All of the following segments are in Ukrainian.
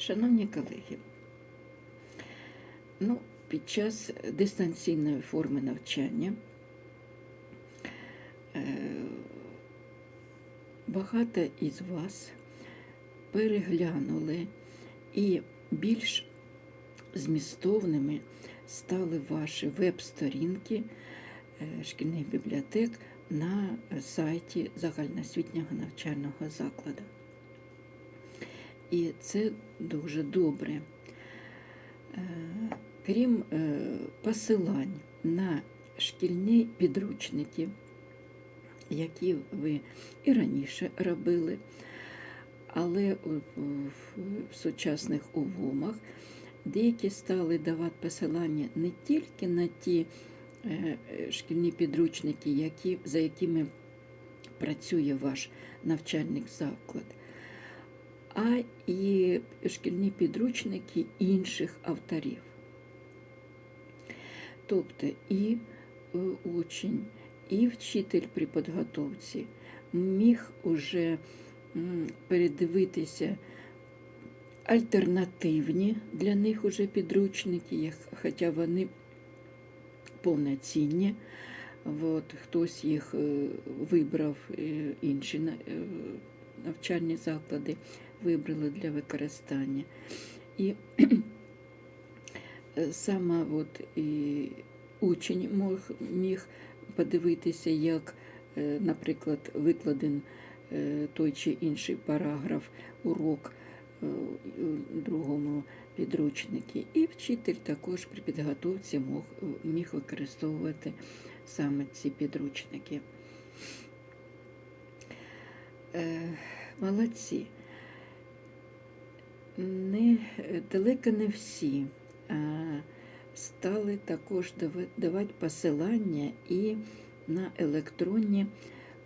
Шановні колеги, ну, під час дистанційної форми навчання е, багато із вас переглянули і більш змістовними стали ваші веб-сторінки е, шкільних бібліотек на сайті загальноосвітнього навчального закладу. І це дуже добре. Е, Крім е, посилань на шкільні підручники, які ви і раніше робили, але в, сучасних умовах деякі стали давати посилання не тільки на ті е, шкільні підручники, які, за якими працює ваш навчальний заклад, а і шкільні підручники інших авторів. Тобто і е, учень, і вчитель при підготовці міг уже передивитися альтернативні для них уже підручники, хоча вони повноцінні. От, хтось їх е, вибрав, е, інші навчальні заклади вибрали для використання. І саме от, і учень мог, міг подивитися, як, е, наприклад, викладен е, той чи інший параграф, урок е, у другому підручнику. І вчитель також при підготовці мог, міг використовувати саме ці підручники. Молодці. Не, далеко не всі стали також давати посилання і на електронні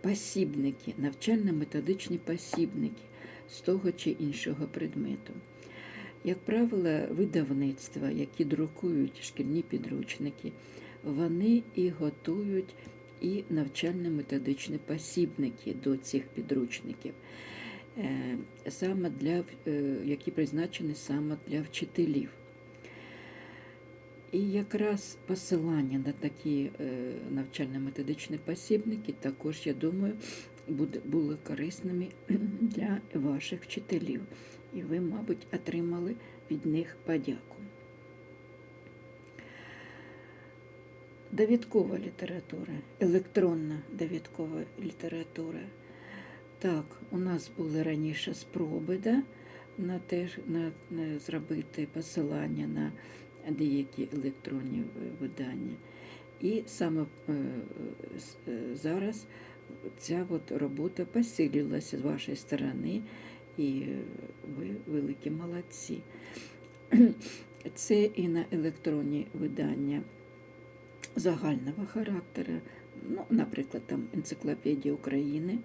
посібники, навчально-методичні посібники з того чи іншого предмету. Як правило, видавництва, які друкують шкільні підручники, вони і готують і навчально-методичні посібники до цих підручників, саме для, е, які призначені саме для вчителів. І якраз посилання на такі е, навчально-методичні посібники також, я думаю, були корисними для ваших вчителів. І ви, мабуть, отримали від них подяку. Довідкова література, електронна довідкова література. Так, у нас були раніше спроби да, на те, на, на зробити посилання на деякі електронні видання. І саме е, е, зараз ця от робота посилилася з вашої сторони, і ви великі молодці. Це і на електронні видання загального характеру, ну, наприклад, там Енциклопедія України.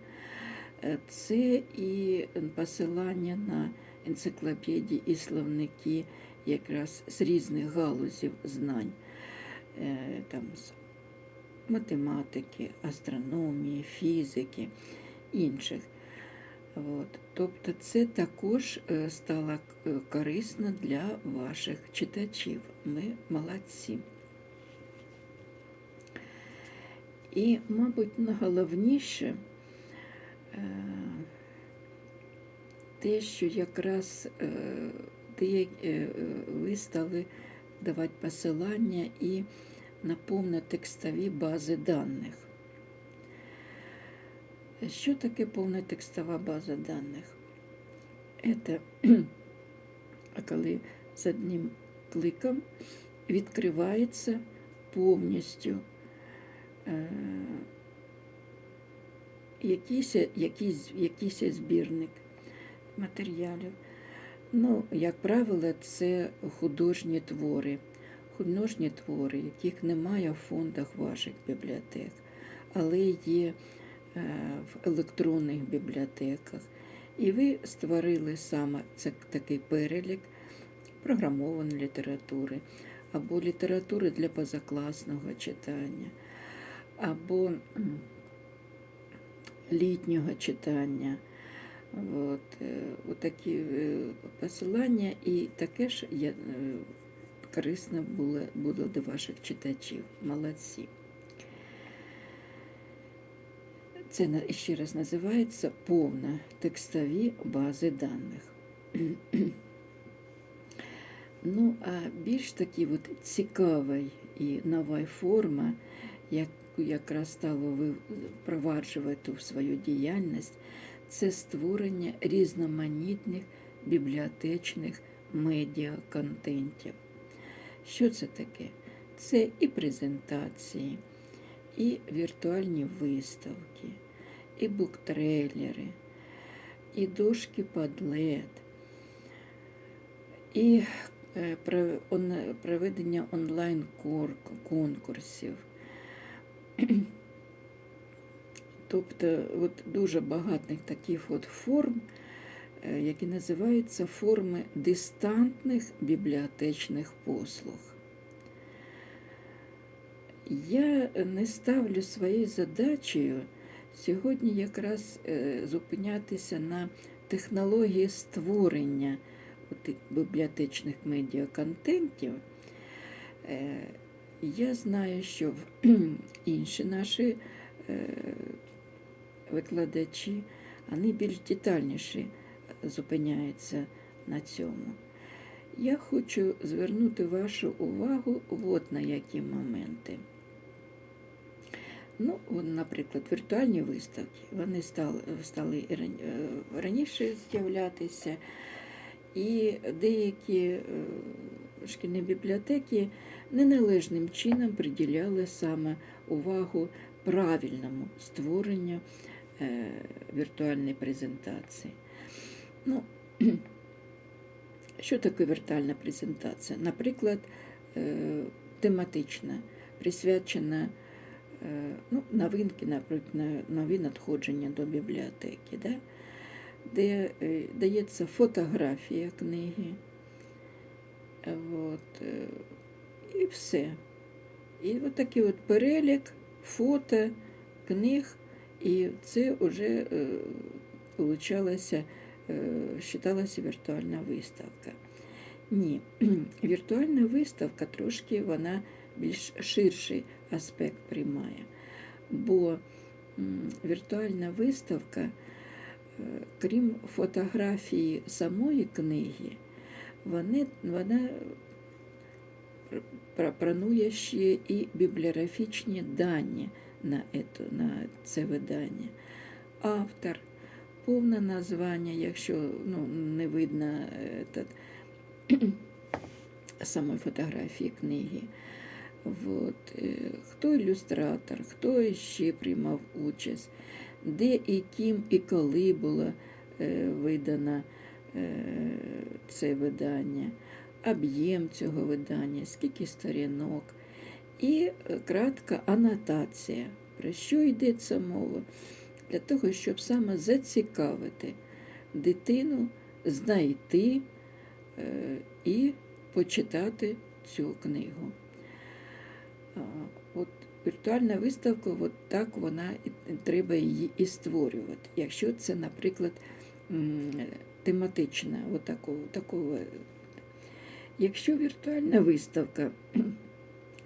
Е, Це і посилання на енциклопедії і словники якраз з різних галузів знань, Е, там, з математики, астрономії, фізики, інших. От. Тобто це також е, стало е, корисно для ваших читачів. Ми молодці. І, мабуть, найголовніше е, те, що якраз е, е, ви стали давати посилання і на повнотекстові бази даних. Що таке повнотекстова база даних? Це коли з одним кликом відкривається повністю е, якийсь, якийсь, якийсь збірник матеріалів. Ну, як правило, це художні твори, художні твори, яких немає в фондах ваших бібліотек, але є е, в електронних бібліотеках. І ви створили саме це такий перелік програмованої літератури, або літератури для позакласного читання, або літнього читання, От, е, отакі е, посилання, і таке ж я, е, корисно було, було до ваших читачів. Молодці. Це ще раз називається повна текстові бази даних. Ну, а більш такі от цікава і нова форма, якраз стало впроваджувати в свою діяльність, це створення різноманітних бібліотечних медіаконтентів. Що це таке? Це і презентації, і віртуальні виставки, і буктрейлери, і дошки Padlet, і е, проведення онлайн-конкурсів. Тобто от дуже багатих таких от форм, е, які називаються форми дистантних бібліотечних послуг. Я не ставлю своєю задачею сьогодні якраз е, зупинятися на технології створення бібліотечних медіаконтентів. Я знаю, що інші наші е, викладачі, вони більш детальніше зупиняються на цьому. Я хочу звернути вашу увагу от на які моменти. Ну, наприклад, віртуальні виставки, вони стали, стали е, раніше з'являтися, і деякі е, шкільні бібліотеки неналежним чином приділяли саме увагу правильному створенню е, віртуальної презентації. Ну, що таке віртуальна презентація? Наприклад, е, тематична, присвячена е, ну, новинки, наприклад, на- нові надходження до бібліотеки, да? де дається фотографія книги. Е, От, е, і все. І от такий от перелік фото, книг, і це вже е, е, вважалася віртуальна виставка. Ні, віртуальна виставка трошки вона більш ширший аспект приймає, бо віртуальна виставка, е, крім фотографії самої книги, вони, вона пр- пр- ще і бібліографічні дані на, ето, на це видання. Автор, повне названня, якщо ну, не видно этот, самої фотографії книги. Вот. е, Хто ілюстратор, хто ще приймав участь, де і ким і коли було е, видано е, це видання, об'єм цього видання, скільки сторінок, і е, кратка анотація, про що йдеться мова, для того, щоб саме зацікавити дитину, знайти е, і почитати цю книгу. От віртуальна виставка, от так вона треба її і створювати. Якщо це, наприклад, тематична, от такого, такого. Якщо віртуальна виставка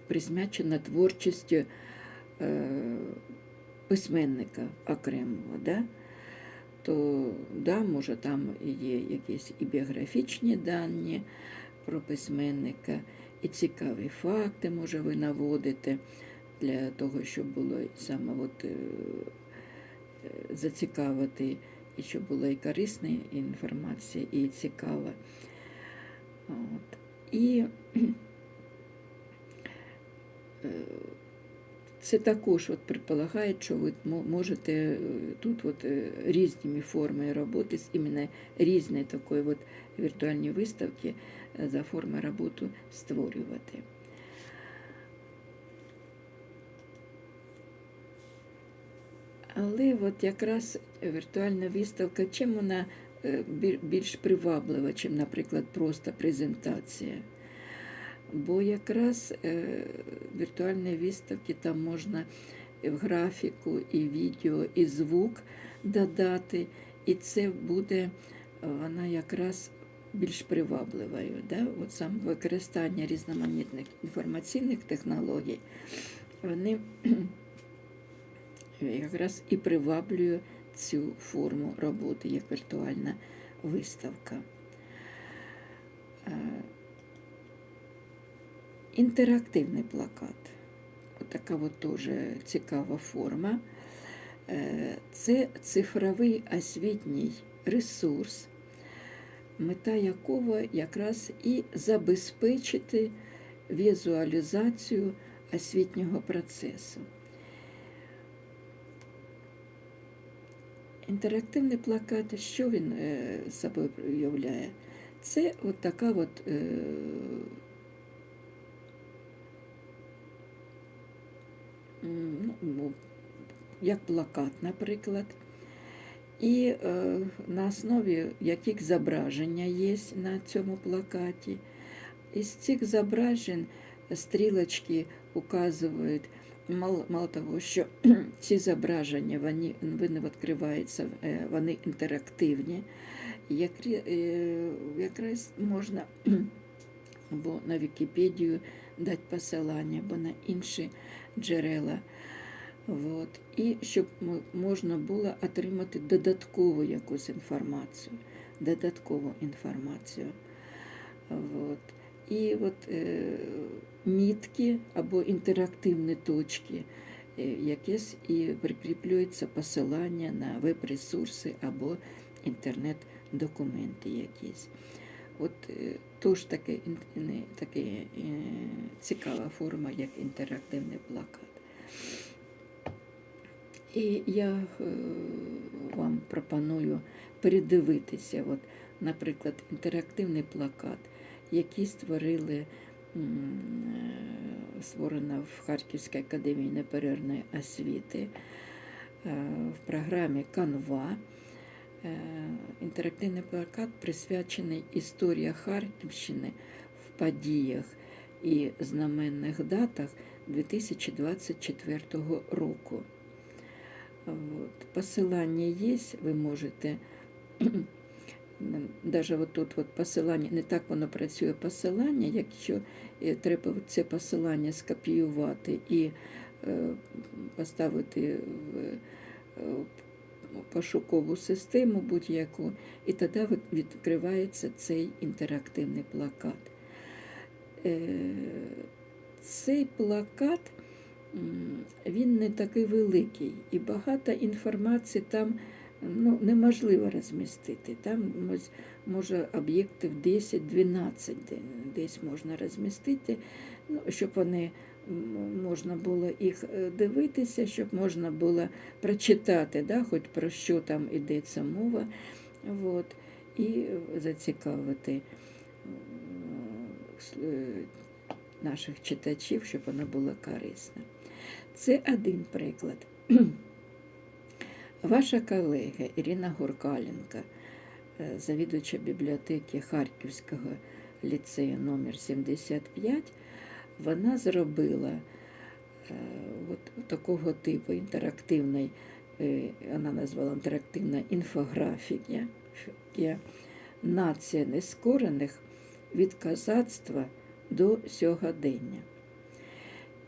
присвячена творчістю е, письменника окремого, да, то да, може там є якісь і біографічні дані про письменника, і цікаві факти, може, ви наводите для того, щоб було саме от, е, е, зацікавити, і щоб була і корисна інформація, і цікава. От. І е, це також от предполагає, що ви можете е, тут от е, різними формами роботи, іменно різної такої от віртуальні виставки за форми роботи створювати. Але от якраз віртуальна виставка, чим вона е, більш приваблива, чим, наприклад, просто презентація. Бо якраз е, віртуальні виставки там можна і в графіку, і відео, і звук додати, і це буде вона якраз більш привабливою. Да? От саме використання різноманітних інформаційних технологій, вони якраз і приваблює цю форму роботи як віртуальна виставка. Е, Інтерактивний плакат. Отака от теж цікава форма. Е, Це цифровий освітній ресурс, мета якого якраз і забезпечити візуалізацію освітнього процесу. Інтерактивний плакат, що він е, собою уявляє? Це от така от е, ну, як плакат, наприклад. І е, на основі яких зображення є на цьому плакаті. Із цих зображень стрілочки указують, мало, мало того, що ці зображення вони, вони відкриваються, е, вони інтерактивні. Е, якраз можна або на Вікіпедію дати посилання, або на інші джерела. От. І щоб можна було отримати додаткову якусь інформацію. Додаткову інформацію. От. І от е, мітки або інтерактивні точки, е, якесь і прикріплюється посилання на веб-ресурси або інтернет-документи якісь. От е, тож таке, таке е, цікава форма, як інтерактивний плакат. І я вам пропоную передивитися, от, наприклад, інтерактивний плакат, який створили створена в Харківській академії неперервної освіти е, в програмі Canva. Е, Інтерактивний плакат присвячений історії Харківщини в подіях і знаменних датах 2024 року. Посилання є, ви можете. Даже тут от посилання, не так воно працює посилання, якщо е, треба це посилання скопіювати і е, поставити в е, пошукову систему будь-яку, і тоді відкривається цей інтерактивний плакат. Цей плакат він не такий великий, і багато інформації там ну, неможливо розмістити. Там може об'єктів 10-12 десь можна розмістити, ну, щоб вони можна було їх е, дивитися, щоб можна було прочитати, да, хоч про що там йдеться мова, от, і зацікавити с- е, наших читачів, щоб воно було корисно. Це один приклад. Ваша колега Ірина Гуркаленко, е, завідувача бібліотеки Харківського ліцею номер 75, вона зробила е, от такого типу інтерактивної, е, вона назвала інтерактивна інфографія нація нескорених від козацтва до сьогодення.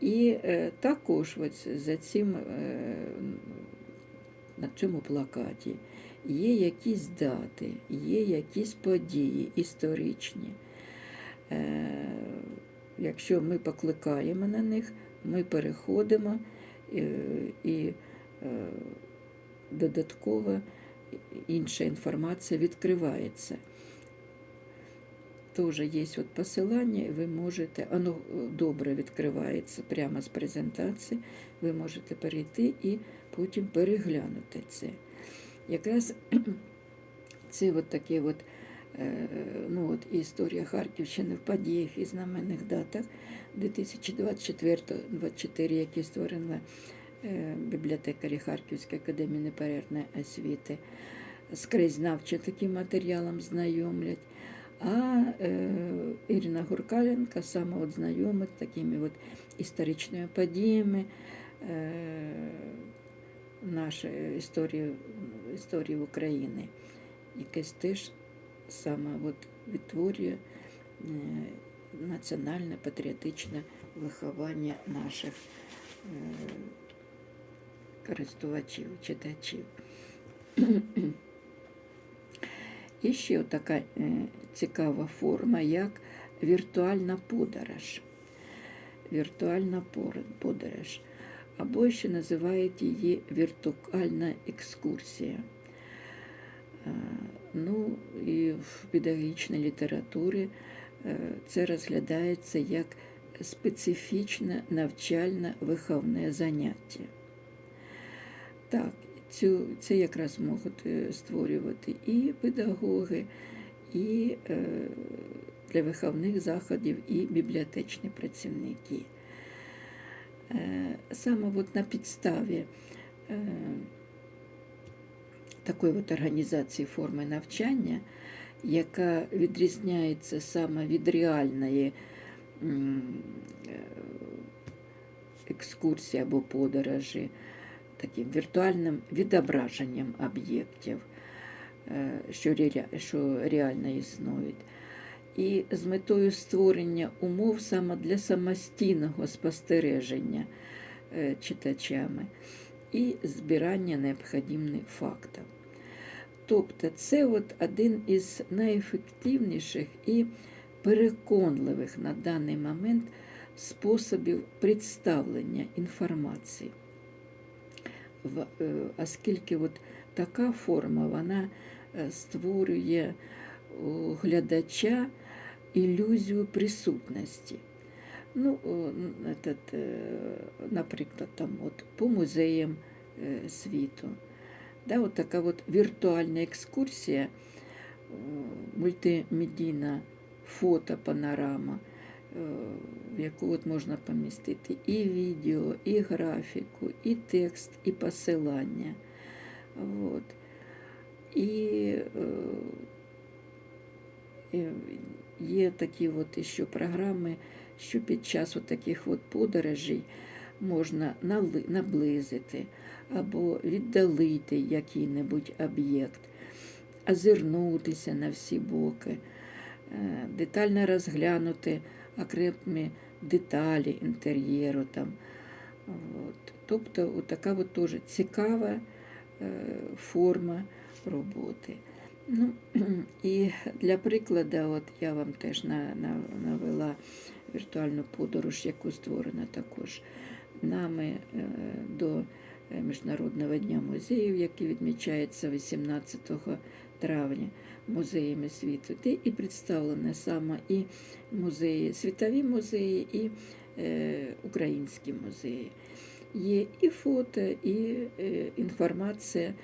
І також ось за цим, на цьому плакаті є якісь дати, є якісь події історичні. Е, якщо ми покликаємо на них, ми переходимо е, і е, додатково інша інформація відкривається. Теж є от посилання, і ви можете, воно е, добре відкривається прямо з презентації, ви можете перейти і потім переглянути це. Якраз це от таке от, е, ну от історія Харківщини в подіях і знаменних датах 2024-2024, які створила е, бібліотекарі Харківської академії неперервної освіти, скрізь таким матеріалом знайомлять. А е, Ірина Гуркаленко саме от знайомить такими от історичними подіями, е, нашої історії, історії України, якесь теж саме от відтворює е, національне патріотичне виховання наших е, користувачів, читачів. І ще така е, цікава форма, як віртуальна подорож. Віртуальна подорож. Або ще називають її віртуальна екскурсія. Е, Ну, і в педагогічній літературі е, це розглядається як специфічне навчальне виховне заняття. Так, цю, це якраз можуть е, створювати і педагоги, і е, для виховних заходів, і бібліотечні працівники. Е, саме от на підставі такої от організації форми навчання, яка відрізняється саме від реальної екскурсії або подорожі, таким віртуальним відображенням об'єктів, е, що, ре- що реально існують. І з метою створення умов саме для самостійного спостереження е, читачами і збирання необхідних фактів. Тобто це от один із найефективніших і переконливих на даний момент способів представлення інформації. В- е, Оскільки от така форма вона е, створює у глядача ілюзію присутності. Ну, этот, е, наприклад, там от по музеям світу. Да, от така от віртуальна екскурсія, мультимедійна фотопанорама, е, в яку от можна помістити і відео, і графіку, і текст, і посилання. От. І е, е, є такі от ще програми, що під час от таких от подорожей можна наблизити або віддалити який-небудь об'єкт, озирнутися на всі боки, е, детально розглянути окремі деталі інтер'єру. Там. От. Тобто така от теж цікава е, форма роботи. Ну, і для прикладу, от я вам теж на, на, навела віртуальну подорож, яку створена також нами е, до е, Міжнародного дня музеїв, який відмічається 18 травня музеями світу, де і представлені саме і музеї, світові музеї, і е, українські музеї. Є і фото, і е, інформація,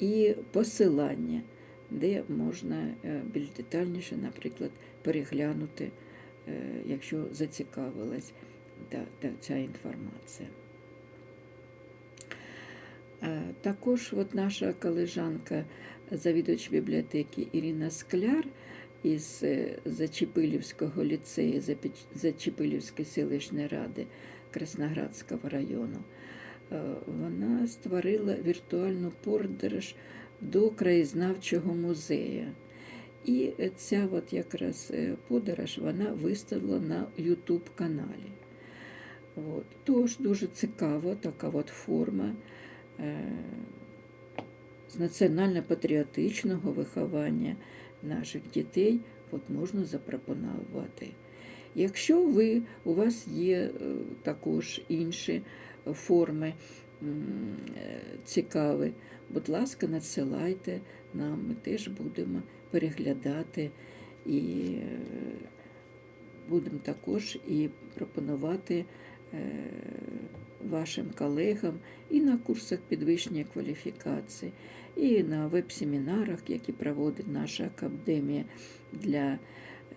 і посилання, де можна е, більш детальніше, наприклад, переглянути, е, якщо зацікавилась та, та, ця інформація. Е, Також от наша колежанка, завідувач бібліотеки Ірина Скляр із е, Зачепилівського ліцею Зачепилівської селищної ради Красноградського району. е, Вона створила віртуальну подорож до краєзнавчого музею. І ця от якраз е, подорож вона виставила на YouTube каналі. От. Тож дуже цікава така от форма з національно-патріотичного виховання наших дітей от можна запропонувати. Якщо ви, у вас є е, також інші форми е, цікаві, будь ласка, надсилайте нам, ми теж будемо переглядати і е, будемо також і пропонувати вашим колегам і на курсах підвищення кваліфікації, і на веб-семінарах, які проводить наша академія для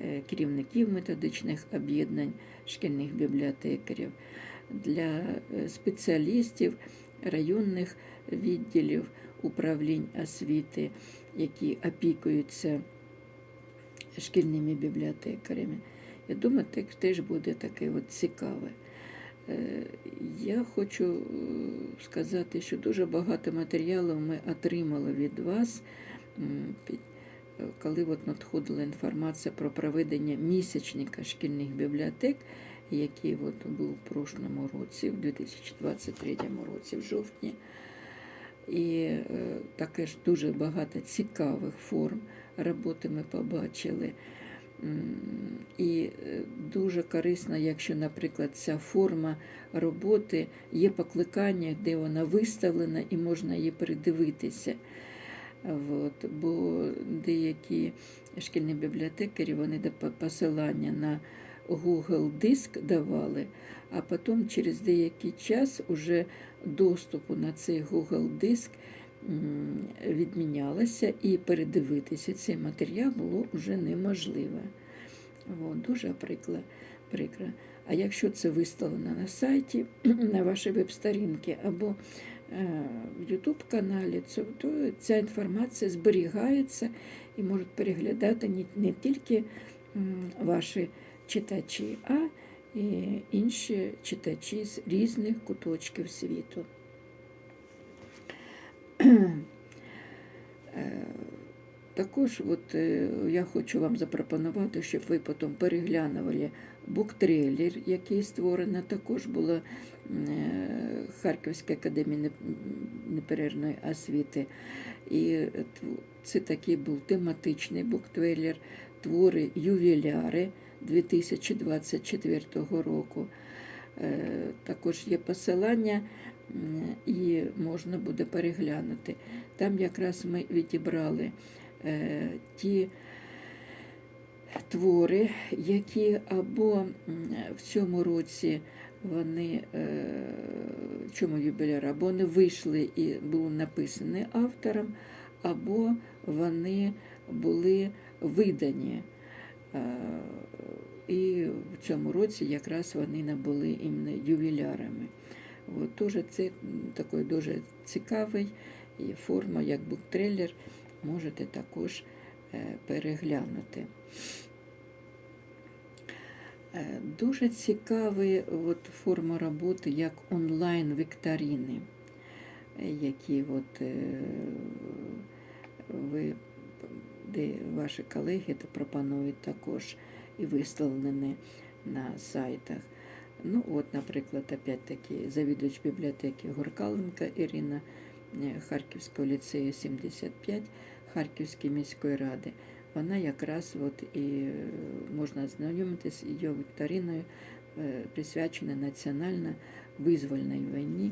е, керівників методичних об'єднань шкільних бібліотекарів, для е, спеціалістів районних відділів управлінь освіти, які опікуються шкільними бібліотекарями. Я думаю, так теж буде таке от цікаве. Е, Я хочу е, сказати, що дуже багато матеріалу ми отримали від вас, е, коли от надходила інформація про проведення місячника шкільних бібліотек, який от був в прошлому році, в 2023 році, в жовтні. І таке ж дуже багато цікавих форм роботи ми побачили. І е, дуже корисно, якщо, наприклад, ця форма роботи є покликання, де вона виставлена і можна її передивитися. От, бо деякі шкільні бібліотекарі вони посилання на Google диск давали, а потім через деякий час уже доступу на цей Google диск м, відмінялося, і передивитися цей матеріал було вже неможливо. От, дуже прикро. прикро. А якщо це виставлено на сайті, на вашій веб-сторінці або е, в YouTube каналі, то, ця інформація зберігається і можуть переглядати не, тільки ваші читачі, а і інші читачі з різних куточків світу. Е, Також от, е, я хочу вам запропонувати, щоб ви потім переглянули буктрейлер, який створено. Також була е, Харківська академія неперервної освіти. І це такий був тематичний буктрейлер, твори ювіляри 2024 року. Також є посилання і можна буде переглянути. Там якраз ми відібрали е, ті твори, які або в цьому році вони е, чому юбіляр, або вони вийшли і були написані автором, або вони були видані. Е, І в цьому році якраз вони набули іменно ювілярами. Тоже це такий дуже цікавий і форма, як буктрейлер, можете також е, переглянути. Е, Дуже цікавий от форма роботи, як онлайн-вікторини, які от, е, ви, де ваші колеги пропонують також і виставлені на сайтах. Ну, от, наприклад, опять-таки завідувач бібліотеки Горкаленка Ірина е, Харківського ліцею 75 Харківської міської ради. Вона якраз от і е, можна знайомитися її вікториною, е, присвячена національно визвольній війні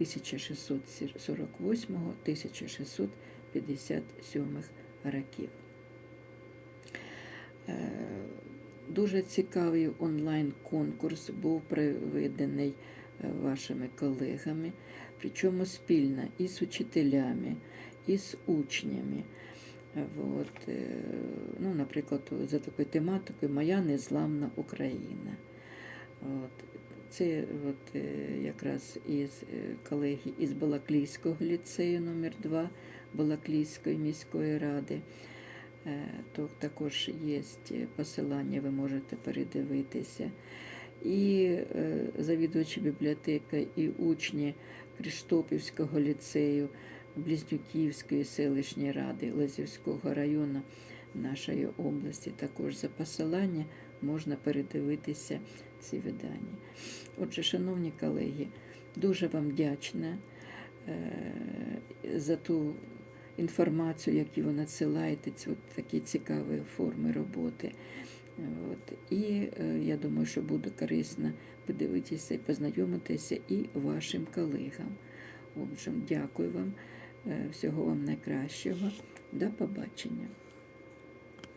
1648-1657 років. Дуже цікавий онлайн-конкурс був проведений е, вашими колегами, причому спільно із учителями, і з учнями. От, е, ну, наприклад, за такою тематикою Моя незламна Україна. От, це от, е, якраз із колеги із Балаклійського ліцею номер 2 Балаклійської міської ради. Е, То також є посилання, ви можете передивитися. І е, завідувачі бібліотеки, і учні Криштопівського ліцею, Близнюківської селищної ради Лазівського району нашої області. Також за посилання можна передивитися ці видання. Отже, шановні колеги, дуже вам вдячна е, за ту інформацію, яку ви надсилаєте, от такі цікаві форми роботи. От. І е, я думаю, що буде корисно подивитися і познайомитися і вашим колегам. Отже, дякую вам, е, всього вам найкращого. До побачення.